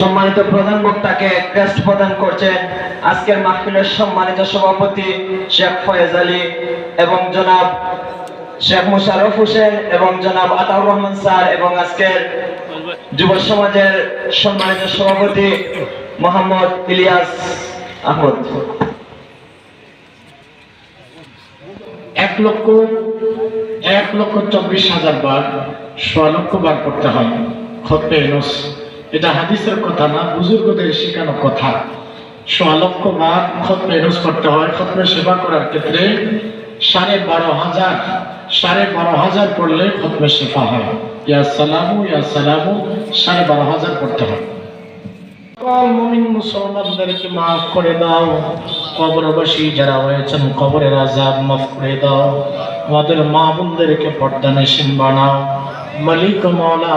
সম্মানিত প্রধান বক্তাকে ক্রেস্ট প্রদান করছেন আজকের মাহফিলের সম্মানিত সভাপতি শেখ ফয়েজ আলী এবং জনাব শেখ মুশারফ হোসেন এবং জনাব আতাউর রহমান স্যার এবং আজকের যুব সমাজের সম্মানিত সভাপতি মোহাম্মদ ইলিয়াস আহমদ। এক লক্ষ এক লক্ষ চব্বিশ হাজার বার, সোয়া লক্ষ বার করতে হয় এনুস। এটা হাদিসের কথা না, বুজুর্গদের শেখানো কথা। সোয়া লক্ষ বার খতবে করতে হয় খতবে সেবা করার ক্ষেত্রে সাড়ে বারো হাজার, সাড়ে বারো হাজার পড়লে খতবে শেফা হয়। ইয়া সালামু ইয়া সালামু, সাড়ে বারো হাজার পড়তে হয়। মুসলমানদেরকে মাফ করে দাও। কবরবাসী যারা হয়েছেন কবরের আজাব মাফ করে দাও। আমাদের মা বোনদেরকে পর্দা বানাও। মালিক মৌলা